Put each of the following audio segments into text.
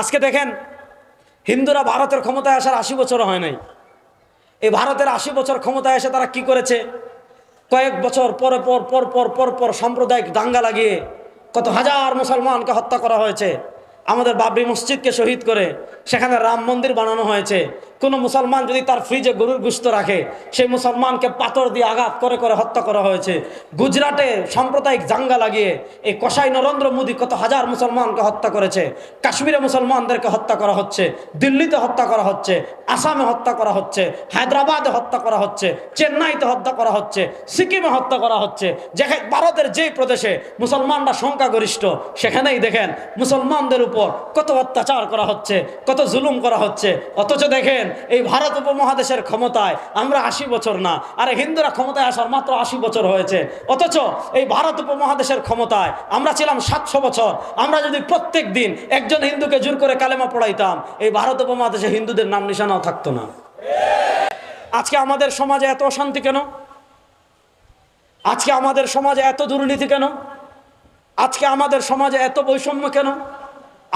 আজকে দেখেন, হিন্দুরা ভারতের ক্ষমতায় আসার আশি বছর হয় নাই। এই ভারতের আশি বছর ক্ষমতায় এসে তারা কি করেছে? কয়েক বছর পরে, পর পর পর পর পর সাম্প্রদায়িক দাঙ্গা লাগিয়ে কত হাজার মুসলমানকে হত্যা করা হয়েছে। আমাদের বাবরি মসজিদকে শহীদ করে সেখানে রাম মন্দির বানানো হয়েছে। কোনো মুসলমান যদি তার ফ্রিজে গরুর গুস্ত রাখে, সেই মুসলমানকে পাথর দিয়ে আঘাত করে করে হত্যা করা হয়েছে। গুজরাটে সাম্প্রদায়িক জাঙ্গা লাগিয়ে এই কসাই নরেন্দ্র মোদী কত হাজার মুসলমানকে হত্যা করেছে, কাশ্মীরে মুসলমানদেরকে হত্যা করা হচ্ছে, দিল্লিতে হত্যা করা হচ্ছে, আসামে হত্যা করা হচ্ছে, হায়দ্রাবাদে হত্যা করা হচ্ছে, চেন্নাইতে হত্যা করা হচ্ছে, সিকিমে হত্যা করা হচ্ছে যেখানে ভারতের যেই প্রদেশে মুসলমানরা সংখ্যাগরিষ্ঠ, সেখানেই দেখেন মুসলমানদের উপর কত অত্যাচার করা হচ্ছে, কত জুলুম করা হচ্ছে, অথচ দেখেন এই ভারত উপমহাদেশের ক্ষমতায় আমরা আশি বছর না, আরে হিন্দুরা ক্ষমতায় আসার মাত্র আশি বছর হয়েছে। অথচ এই ভারত উপমহাদেশের ক্ষমতায় আমরা ছিলাম সাতশো বছর, আমরা যদি প্রত্যেক দিন একজন হিন্দুকে জোর করে কালেমা পড়াইতাম, এই ভারত উপমহাদেশে হিন্দুদের নাম নিশানাও থাকতো না। আজকে আমাদের সমাজে এত অশান্তি কেন? আজকে আমাদের সমাজে এত দুর্নীতি কেন? আজকে আমাদের সমাজে এত বৈষম্য কেন?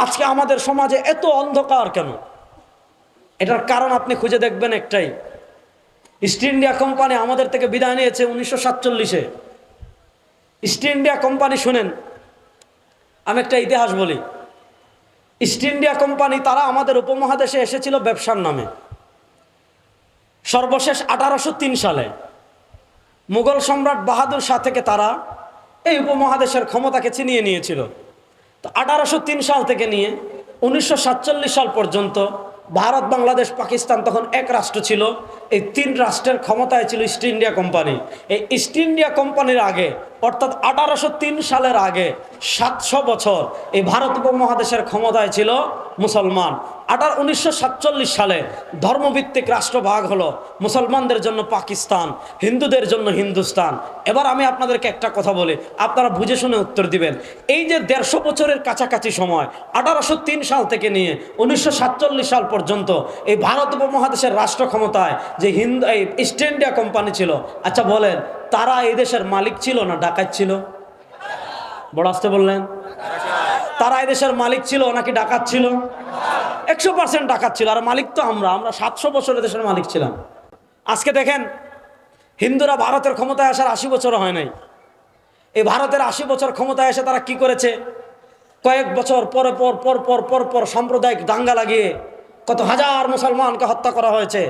আজকে আমাদের সমাজে এত অন্ধকার কেন? এটার কারণ আপনি খুঁজে দেখবেন একটাই। ইস্ট ইন্ডিয়া কোম্পানি আমাদের থেকে বিদায় নিয়েছে উনিশশো সাতচল্লিশে। ইস্ট ইন্ডিয়া কোম্পানি শুনেন, আমি একটা ইতিহাস বলি। ইস্ট ইন্ডিয়া কোম্পানি তারা আমাদের উপমহাদেশে এসেছিল ব্যবসার নামে। সর্বশেষ আঠারোশো তিন সালে। মুঘল সম্রাট বাহাদুর শাহ থেকে তারা এই উপমহাদেশের ক্ষমতাকে ছিনিয়ে নিয়েছিল। তো আঠারোশো তিন সাল থেকে নিয়ে উনিশশো সাতচল্লিশ সাল পর্যন্ত ভারত বাংলাদেশ পাকিস্তান তখন এক রাষ্ট্র ছিল। এই তিন রাষ্ট্রের ক্ষমতায় ছিল ইস্ট ইন্ডিয়া কোম্পানি এই ইস্ট ইন্ডিয়া কোম্পানির আগে, অর্থাৎ আঠারোশো তিন সালের আগে, সাতশো বছর এই ভারত উপমহাদেশের ক্ষমতায় ছিল মুসলমান। আঠার উনিশশো সালে ধর্মভিত্তিক রাষ্ট্র ভাগ হলো মুসলমানদের জন্য পাকিস্তান, হিন্দুদের জন্য হিন্দুস্তান। এবার আমি আপনাদেরকে একটা কথা বলি, আপনারা বুঝে শুনে উত্তর দিবেন। এই যে দেড়শো বছরের কাছাকাছি সময়, আঠারোশো তিন সাল থেকে নিয়ে উনিশশো সাতচল্লিশ সাল পর্যন্ত এই ভারত উপমহাদেশের রাষ্ট্র ক্ষমতায় যে হিন্দু, এই ইস্ট ইন্ডিয়া কোম্পানি ছিল। আচ্ছা বলেন, তারা এই দেশের মালিক ছিল না ডাকাত ছিল? বড় আসতে বললেন। তারা এই দেশের মালিক ছিল নাকি ডাকাত ছিল? একশো পার্সেন্ট ডাকাত ছিল। আর মালিক তো আমরা আমরা সাতশো বছর দেশের মালিক ছিলাম। আজকে দেখেন, হিন্দুরা ভারতের ক্ষমতায় আসার আশি বছর হয় নাই। এই ভারতের আশি বছর ক্ষমতায় এসে তারা কি করেছে? কয়েক বছর পরে, পর পর পর পর পর সাম্প্রদায়িক দাঙ্গা লাগিয়ে কত হাজার মুসলমানকে হত্যা করা হয়েছে।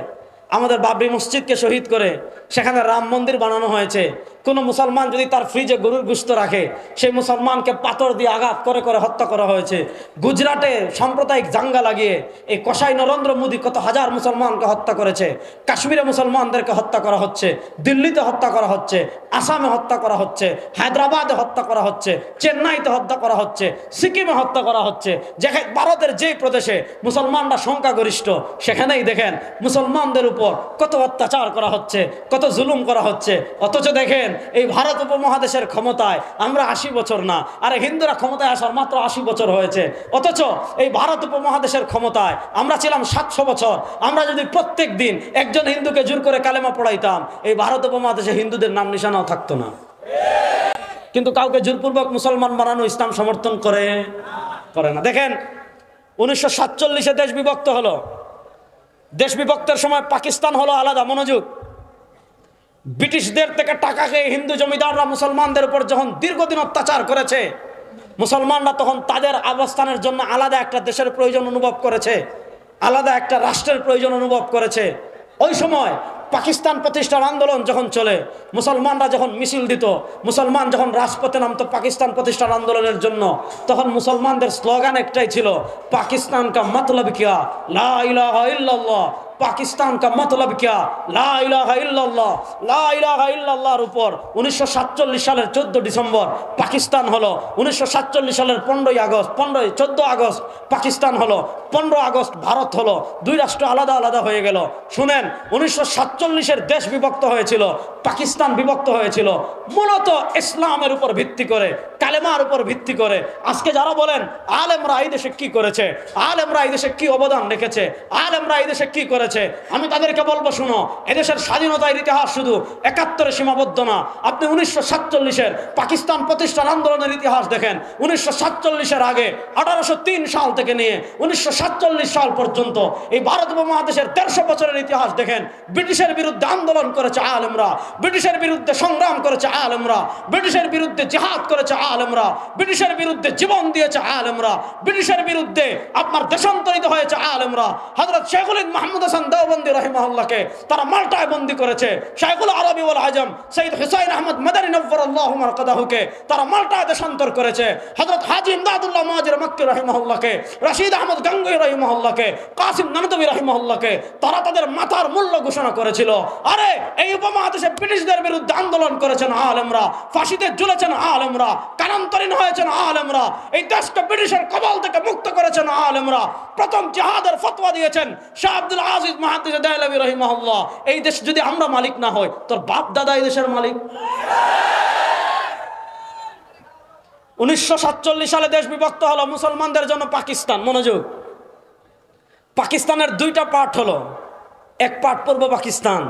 আমাদের বাবরি মসজিদকে শহীদ করে সেখানে রাম মন্দির বানানো হয়েছে। কোনো মুসলমান যদি তার ফ্রিজে গরুর গুস্ত রাখে, সেই মুসলমানকে পাথর দিয়ে আঘাত করে করে হত্যা করা হয়েছে। গুজরাটে সাম্প্রদায়িক জাঙ্গা লাগিয়ে এই কসাই নরেন্দ্র মোদী কত হাজার মুসলমানকে হত্যা করেছে, কাশ্মীরে মুসলমানদেরকে হত্যা করা হচ্ছে, দিল্লিতে হত্যা করা হচ্ছে, আসামে হত্যা করা হচ্ছে, হায়দ্রাবাদে হত্যা করা হচ্ছে, চেন্নাইতে হত্যা করা হচ্ছে, সিকিমে হত্যা করা হচ্ছে যেখানে ভারতের যেই প্রদেশে মুসলমানরা সংখ্যাগরিষ্ঠ, সেখানেই দেখেন মুসলমানদের উপর কত অত্যাচার করা হচ্ছে, কত জুলুম করা হচ্ছে। অথচ দেখেন এই ভারত উপমহাদেশের ক্ষমতায় আমরা আশি বছর না। আরে হিন্দুরা ক্ষমতায় আসার মাত্র আশি বছর হয়েছে। অথচ এই ভারত উপমহাদেশের ক্ষমতায় আমরা ছিলাম সাতশো বছর। আমরা যদি প্রত্যেক দিন একজন হিন্দুকে জোর করে কালেমা পড়াইতাম, এই ভারত উপমহাদেশে হিন্দুদের নাম নিশানাও থাকতো না। কিন্তু কাউকে জোরপূর্বক মুসলমান বানানো, ইসলাম সমর্থন করে করে না। দেখেন, উনিশশো সাতচল্লিশে দেশ বিভক্ত হলো। দেশ বিভক্তের সময় পাকিস্তান হলো আলাদা মনোযোগ। ব্রিটিশদের থেকে টাকা খেয়ে হিন্দু জমিদাররা মুসলমানদের উপর যখন দীর্ঘদিন অত্যাচার করেছে, মুসলমানরা তখন তাদের অবস্থানের জন্য আলাদা একটা দেশের প্রয়োজন অনুভব করেছে, আলাদা একটা রাষ্ট্রের প্রয়োজন অনুভব করেছে। ওই সময় পাকিস্তান প্রতিষ্ঠার আন্দোলন যখন চলে, মুসলমানরা যখন মিছিল দিত, মুসলমান যখন রাজপথে নামতো পাকিস্তান প্রতিষ্ঠার আন্দোলনের জন্য, তখন মুসলমানদের স্লোগান একটাই ছিল পাকিস্তান কা মতলব কিয়া? লা ইলাহা ইল্লাল্লাহ। পাকিস্তান কা মতলব কিয়া? লা ইলাহা ইল্লাল্লাহ। লা ইলাহা ইল্লাল্লাহর উপর উনিশশো সাতচল্লিশ সালের চোদ্দ ডিসেম্বর পাকিস্তান হলো। উনিশশো সাতচল্লিশ সালের পনেরোই আগস্ট, পনেরোই চোদ্দ আগস্ট পাকিস্তান হলো, পনেরো আগস্ট ভারত হলো, দুই রাষ্ট্র আলাদা আলাদা হয়ে গেল। শুনেন, উনিশশো সাতচল্লিশের দেশ বিভক্ত হয়েছিল, পাকিস্তান বিভক্ত হয়েছিল। মূলত ইসলামের উপর ভিত্তি করে, কালেমার উপর ভিত্তি করে। আজকে যারা বলেন, আলেমরা এই দেশে কি করেছে? আলেমরা এই দেশে কি অবদান রেখেছে? আলেমরা এই দেশে কি করেছে? আমি তাদেরকে বলব, শুনো, এদেশের স্বাধীনতার ইতিহাস শুধু একাত্তরে সীমাবদ্ধ না। আপনি উনিশশো সাতচল্লিশের পাকিস্তান প্রতিষ্ঠান আন্দোলনের ইতিহাস দেখেন। উনিশশো সাতচল্লিশের আগে, আঠারোশো তিন সাল থেকে নিয়ে উনিশশো সাতচল্লিশ সাল পর্যন্ত এই ভারত উপমহাদেশের দেড়শো বছরের ইতিহাস দেখেন, ব্রিটিশের বিরুদ্ধে আন্দোলন করেছে আলেমরা, ব্রিটিশের বিরুদ্ধে সংগ্রাম করেছে আলেমরা, ব্রিটিশের বিরুদ্ধে জিহাদ করেছে আলেমরা, ব্রিটিশের বিরুদ্ধে জীবন দিয়েছে আলেমরা, ব্রিটিশের বিরুদ্ধে আপনার দেশান্তরিত হয়েছে আলেমরা। হজরত শেখুল মাহমুদ হাসান দেওবন্দি রহিমাহুল্লাহকে তারা মাল্টায় বন্দি করেছে। শেখুল আরবি ওল আজম, সৈয়দ হুসাইন আহমদ মাদানী নব্বর আল্লাহ কাদাহুকে তারা মাল্টায় দেশান্তর করেছে। হজরত হাজি ইমদাদুল্লাহ মাজির মক্কি রহিমাহুল্লাহকে রশিদ আহমদ গঙ্গুই রহিমাহুল্লাহকে, কাসিম নানতবী রহিমাহুল্লাহকে তারা তাদের মাথার মূল্য ঘোষণা করেছিল। আরে, এই উপমহাদেশে ব্রিটিশদের বিরুদ্ধে আন্দোলন করেছেন আলেমরা, ফাঁসিতে ঝুলেছেন আলেমরা, কানান্তরীণ হয়েছেন আলেমরা, এই দেশকে ব্রিটিশের কবল থেকে মুক্ত করেছেন আলেমরা। প্রথম জিহাদের ফতোয়া দিয়েছেন শাহ আব্দুল আজিজ মাহাদিস দেহলবী রহিমাহুল্লাহ। এই দেশ যদি আমরা মালিক না হই, তোর বাপ দাদা এই দেশের মালিক? উনিশশো সাতচল্লিশ সালে দেশ বিভক্ত হলো, মুসলমানদের জন্য পাকিস্তান। মনোযোগ। পাকিস্তানের দুইটা পার্ট হলো, এক পার্ট পূর্ব পাকিস্তান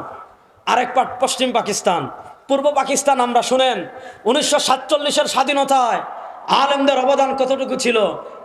আর এক পার্ট পশ্চিম পাকিস্তান। পূর্ব পাকিস্তান আমরা শুনেন, উনিশশো সাতচল্লিশের স্বাধীনতায় আলেমদের অবদান কতটুকু ছিল,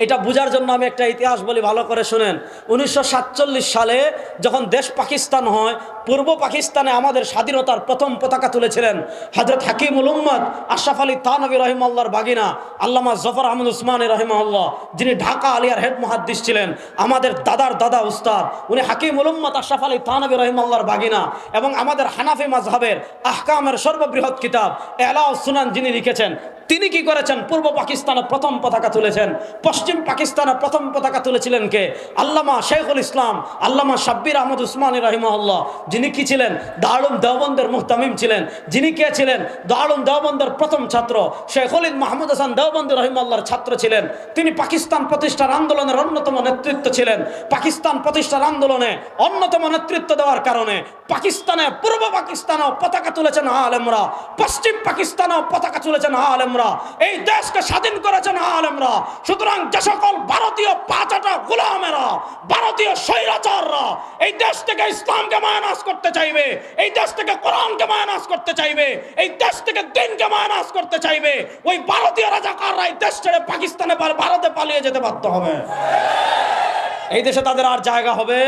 এটা বোঝার জন্য আমি একটা ইতিহাস বলি, ভালো করে শুনেন। উনিশশো সাতচল্লিশ সালে যখন দেশ পাকিস্তান হয় পূর্ব পাকিস্তানে আমাদের স্বাধীনতার প্রথম পতাকা তুলেছিলেন হজরত হাকিমুল উম্মদ আশরাফ আলী তানবী রহিমাল্লার বাগিনা, আল্লামা জফর আহমদ উসমানী রহিমাল্লাহ যিনি ঢাকা আলিয়ার হেড মহাদ্দিস ছিলেন, আমাদের দাদার দাদা উস্তাদ, উনি হাকিমুল উম্মদ আশরাফ আলী তানবী রহিমাল্লার বাগিনা এবং আমাদের হানাফি মাজহাবের আহকামের সর্ববৃহৎ কিতাব এলাউ সুনান যিনি লিখেছেন, তিনি কি করেছেন? পূর্ব পাকিস্তানে প্রথম পতাকা তুলেছেন। পশ্চিম পাকিস্তানে প্রথম পতাকা তুলেছিলেন কে? আল্লামা শেখুল ইসলাম, আল্লামা সাব্বির আহমদ উসমানী রহিমাল্লাহ যিনি কি ছিলেন? দারুম দেওবন্দের মুহতামিম ছিলেন। যিনি কে ছিলেন? দারুম দেওবন্দের প্রথম ছাত্র। শেখুল মাহমুদ হাসান দেওবন্দি রহিমাল্লাহর ছাত্র ছিলেন। তিনি পাকিস্তান প্রতিষ্ঠার আন্দোলনের অন্যতম নেতৃত্ব ছিলেন। পাকিস্তান প্রতিষ্ঠার আন্দোলনে অন্যতম নেতৃত্ব দেওয়ার কারণে পাকিস্তানে পূর্ব পাকিস্তানেও পতাকা তুলেছেন আলেমরা পশ্চিম পাকিস্তানেও পতাকা তুলেছেন হা আলেমরা এই দেশকে স্বাধীন করেছেন আলেমরা সুতরাং যে সকল ভারতীয় পাঁচাটা গোলামেরা, ভারতীয় স্বৈরাচাররা, এই দেশ থেকে ইসলামকে মায়ানাস করতে চাইবে, এই দেশ থেকে কোরআনকে মায়ানাস করতে চাইবে, এই দেশ থেকে দিনকে মায়ানাস করতে চাইবে, ওই ভারতীয় রাজাকাররা এই দেশ ছেড়ে পাকিস্তানে ভারতে পালিয়ে যেতে বাধ্য হবে। এই দেশে তাদের আর জায়গা হবে